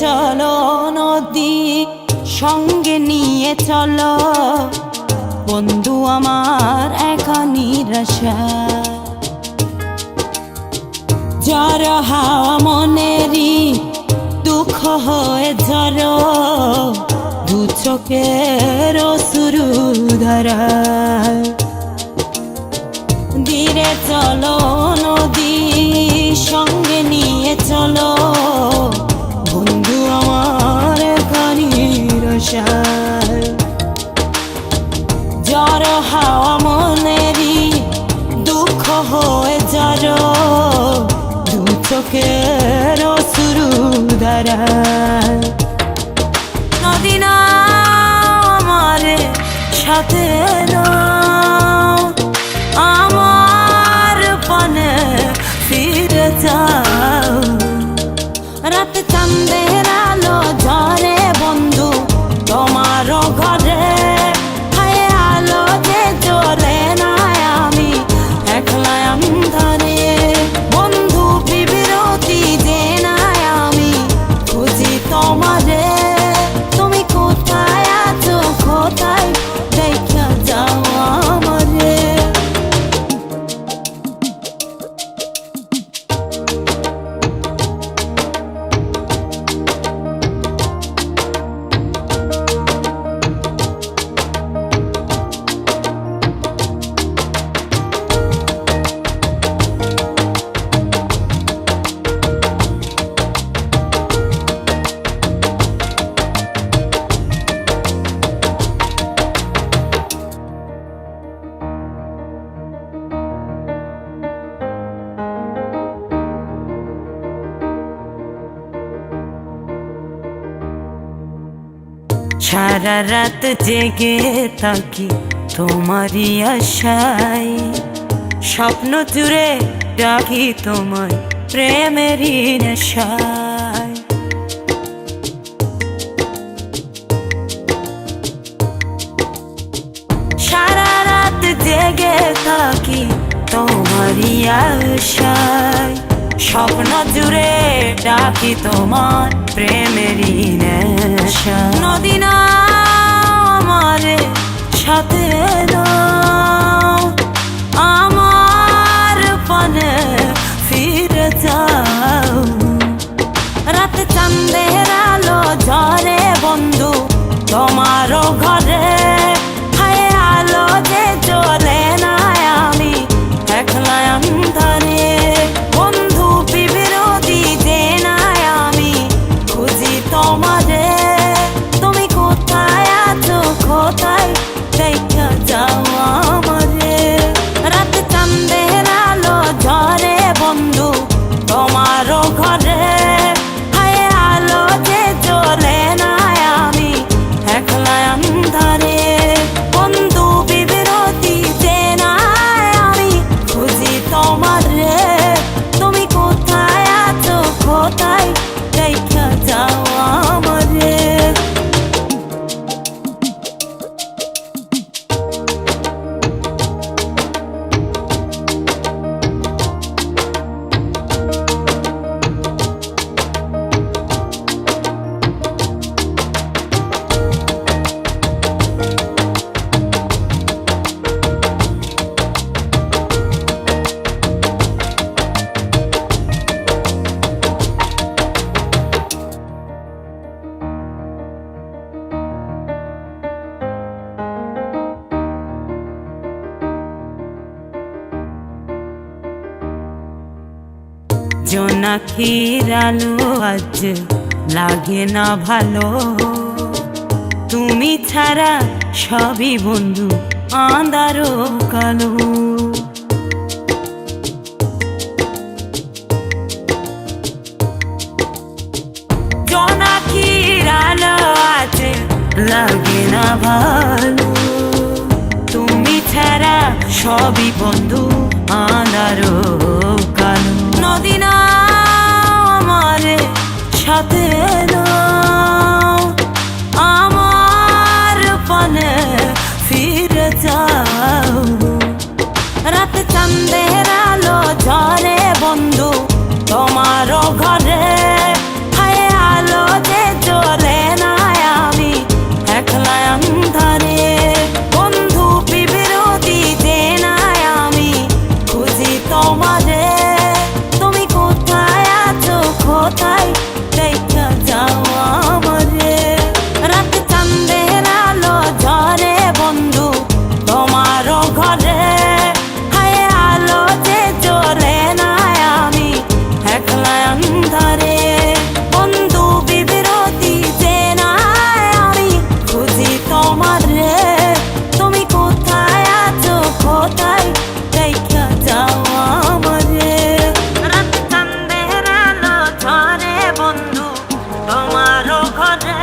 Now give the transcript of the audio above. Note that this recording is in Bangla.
চলো নদী সঙ্গে নিয়ে চলো। বন্ধু আমার একা নিরাশা। জ্বর হাওয়া মনেরই দুঃখ হয়ে ঝর। দু চোখের শুরু ধরা। ধীরে চলো নদী সঙ্গে নিয়ে চলো। কানির জ্বর হাওয়া মনেরই দুঃখ হয়ে জ্বর দু চোখের শুরু দ্বারা সারা রাত জেগে থাকি তোমারই আশায়। স্বপ্ন জুড়ে ডাকি তোমায় প্রেমেরই নেশায়। সারা রাত জেগে থাকি তোমারই আশায়। স্বপ্ন জুড়ে ডাকি তোমার প্রেমেরই নদী না আমার সাথে নাও। জোনাকির আলো আজ লাগে না ভালো তুমি ছাড়া সবই বন্ধু আন্দারো কালো জোনাকির আলো লাগে না ভালো তুমি ছাড়া সবই বন্ধু আনারো my